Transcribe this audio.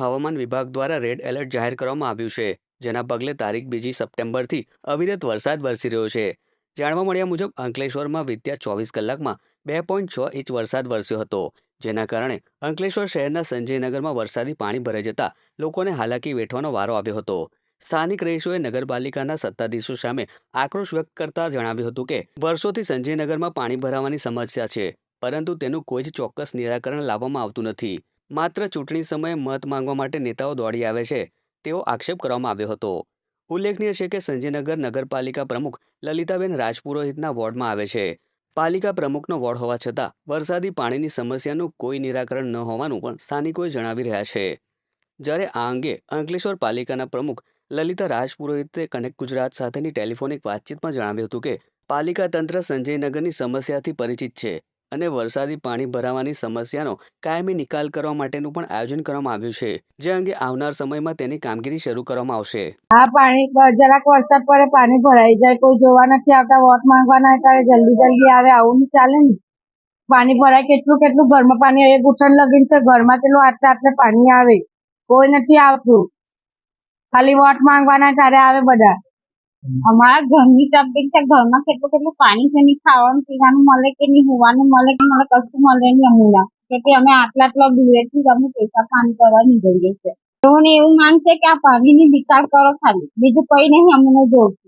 હવામાન વિભાગ દ્વારા રેડ એલર્ટ જાહેર કરવામાં આવ્યું છે, જેના પગલે તારીખ બીજી સપ્ટેમ્બરથી અવિરત વરસાદ વરસી રહ્યો છે. જાણવા મળ્યા મુજબ, અંકલેશ્વરમાં વિત્યા ચોવીસ કલાકમાં બે પોઈન્ટ છ ઇંચ વરસાદ વરસ્યો હતો, જેના કારણે અંકલેશ્વર શહેરના સંજયનગરમાં વરસાદી પાણી ભરાઈ જતા લોકોને હાલાકી વેઠવાનો વારો આવ્યો હતો. સ્થાનિક રહીશોએ નગરપાલિકાના સત્તાધીશો સામે આક્રોશ વ્યક્ત કરતા જણાવ્યું હતું કે, વર્ષોથી સંજયનગરમાં પાણી ભરાવાની સમસ્યા છે, પરંતુ તેનું કોઈ જ ચોક્કસ નિરાકરણ લાવવામાં આવતું નથી. માત્ર ચૂંટણી સમયે મત માંગવા માટે નેતાઓ દોડી આવે છે, તેવો આક્ષેપ કરવામાં આવ્યો હતો. ઉલ્લેખનીય છે કે સંજયનગર નગરપાલિકા પ્રમુખ લલિતાબેન રાજપુરોહિતના વોર્ડમાં આવે છે. પાલિકા પ્રમુખનો વોર્ડ હોવા છતાં, વરસાદી પાણીની સમસ્યાનું કોઈ નિરાકરણ ન હોવાનું પણ સ્થાનિકોએ જણાવી રહ્યા છે. જ્યારે આ અંગે અંકલેશ્વર પાલિકાના પ્રમુખ લલિતા રાજપુરોહિતે કનેક્ટ ગુજરાત સાથેની ટેલિફોનિક વાતચીતમાં જણાવ્યું હતું કે, પાલિકા તંત્ર સંજયનગરની સમસ્યાથી પરિચિત છે. અને વરસાદી પાણી ભરાવાની સમસ્યાનો કાયમી નિકાલ કરવા માટેનું પણ આયોજન કરવામાં આવ્યું છે, જે અંગે આવનાર સમયમાં તેની કામગીરી શરૂ કરવામાં આવશે. આ પાણી જરાક વરસાદ પડે, પાણી ભરાઈ જાય, કોઈ જોવા નથી આવતા, વોટ માંગવાના ત્યારે જલ્દી જલ્દી આવે, આવું નહીં ચાલે ને. પાણી ભરાય કેટલું કેટલું, ઘરમાં પાણી આવે ઘૂંટણ લગીન છે, ઘરમાં કેટલું આટલે આટલે પાણી આવે, કોઈ નથી આવતું. ખાલી વોટ માંગવાના, ત્યારે આવે બધા. અમારા ઘરની તકલીફ છે ઘરમાં કેટલું કેટલું પાણી છે નહીં ખાવાનું, પીવાનું મળે કે નહીં, હોવાનું મળે કે મને કશું મળે નહીં અમને. કે અમે આટલા આટલા દૂરેથી અમે પૈસા પાણી કરવા નીકળીએ છીએ. તો એવું માનશે કે આ પાણીની વિચાર કરો ખાલી. બીજું કઈ નહીં, અમને જોઈતું